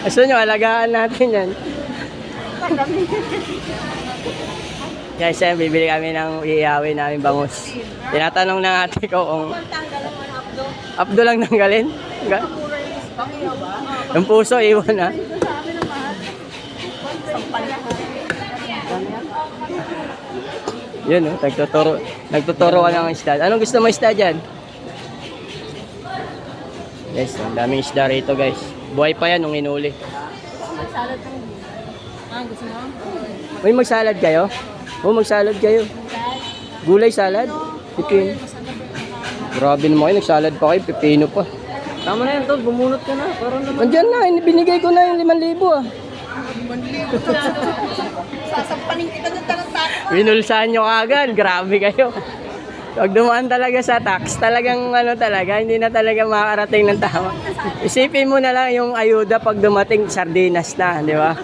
Gusto nyo, alagaan natin yan. Guys, yan, bibili kami ng iiawin namin bangus. Tinatanong ng ate ko kung Abdo lang nanggalin. Ga- Yung puso, iwan ha. Yun, oh, nagtuturo, nagtuturo ka ng isda. Anong gusto mo isda dyan? Guys, ang daming isda rito guys. Buhay pa yan nung inuli. May magsalad kayo? Oo, magsalad kayo. Gulay salad? Pipino. Grabe naman kayo, nagsalad pa kayo, pipino pa. Tama na yan, tol. Bumunot ka na. Parang naman. Nandiyan na, binigay ko na yung 5,000 ah. Sasampaling kita ng tarantado. Winulsahan nyo agad, grabe kayo. Pag dumaan talaga sa tax, talagang ano talaga, hindi na talaga makakarating ng tama. Isipin mo na lang yung ayuda pag dumating sardinas na, di ba?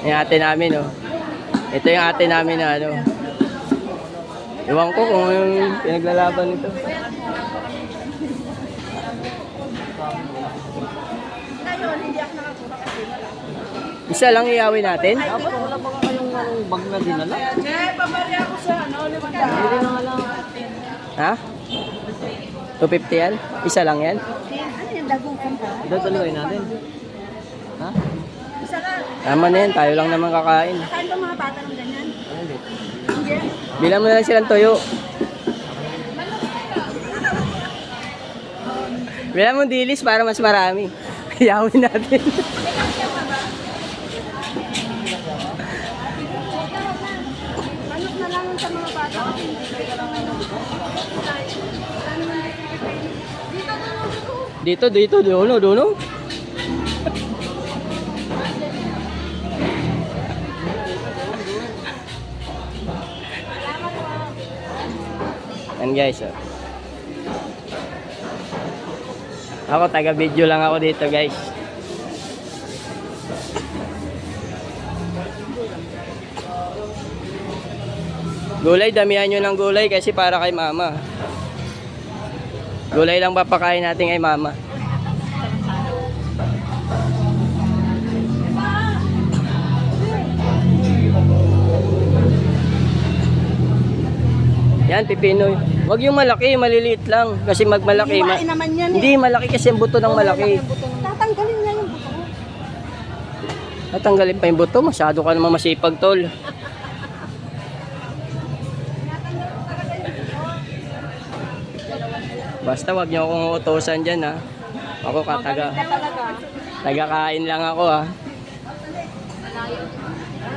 Yung ate namin, oh. Ito yung ate namin na ano. Ewan ko kung yung pinaglalaban nito. Ngayon, hindi ako nakakuha kasi wala. Isa lang iyawin natin? Dapat wala pa nga kayong bag na dinala. Eh, pabari ako sa ano, limandaan. Hindi na nga lang. Ha? 250 yan? Isa lang yan? Ano yung dagong kumpa? Dadalawin natin. Ha? Isa ka. Tama na yan, tayo lang naman kakain. Kain ba mga bata ng ganyan? Hindi. Bilang mo na lang silang tuyo. Bilang mo dilis para mas marami. Iyawin natin. Dito, dito, dono, dono. Yan guys, oh. Ako, taga-video lang ako dito guys. Gulay, damihan nyo ng gulay kasi para kay mama. Gulay lang papakain natin kay mama. Yan, pipino. Huwag yung malaki, maliliit lang. Kasi magmalaki. Ma- Iwain naman yan eh. hindi, malaki kasi ang buto ng malaki. Tatanggalin niya yung buto. Natanggalin pa yung buto, masyado ka naman masipag, tol. Basta wag niyo akong utosan dyan, ha. Ako kataga. Taga-kain lang ako, ha.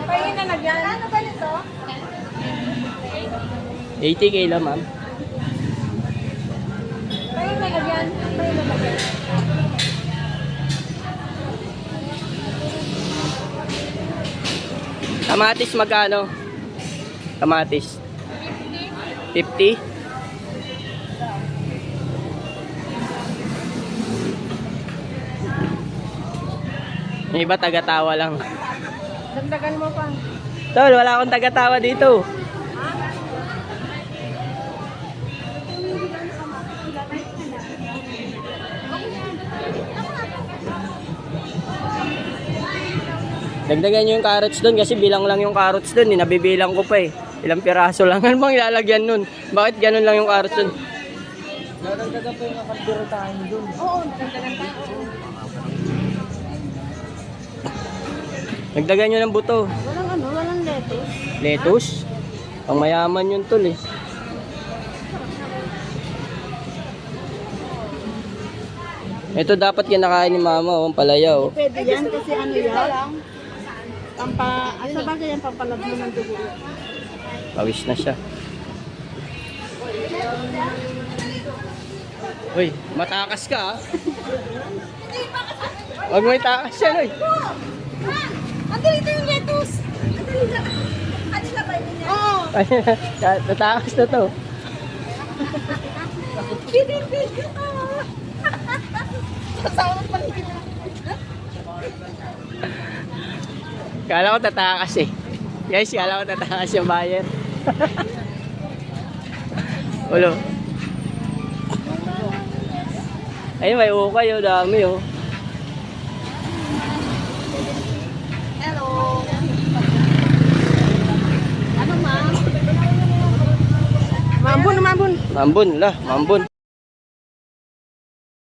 Pahingin na nagyan. Ano ba? 80k lang, ma'am. Nagyan. Kamatis magkano? Kamatis. 50? Yung iba tagatawa lang. Dagdagan mo pa. Tol, wala akong tagatawa dito. Dagdagan nyo yung carrots doon kasi bilang lang yung carrots doon. Eh. Nabibilang ko pa eh. Ilang piraso lang. Ano bang ilalagyan nun? Bakit ganun lang yung carrots doon? Dadagdagan pa yung nakaldiro tayo dun. Oo, dagdagan pa. Dagdagan nyo ng buto. Walang ano, walang lettuce. Lettuce? Pang mayaman yun tol eh. Ito dapat kinakain ni mama oh, ang palaya oh. Pwede yan kasi ano yan. Pampa, asa ba yan pampalablo ng dugo? Pawis na siya. Uy, matakas ka ah. Huwag mo itakas yan oy. Ando dito yung lettuce. Andali na. Ano na ba yun? Oo. Ay, Tatakas na to. Binibig ka. Kasama ng paligid. Kala ko tatakas eh. Guys, kala ko tatakas yung buyer. Ulo. Ayun, may ukay oh, dami oh. Hello. Ano, ma'am? Mambun, mambun. Mambun lah, mambun.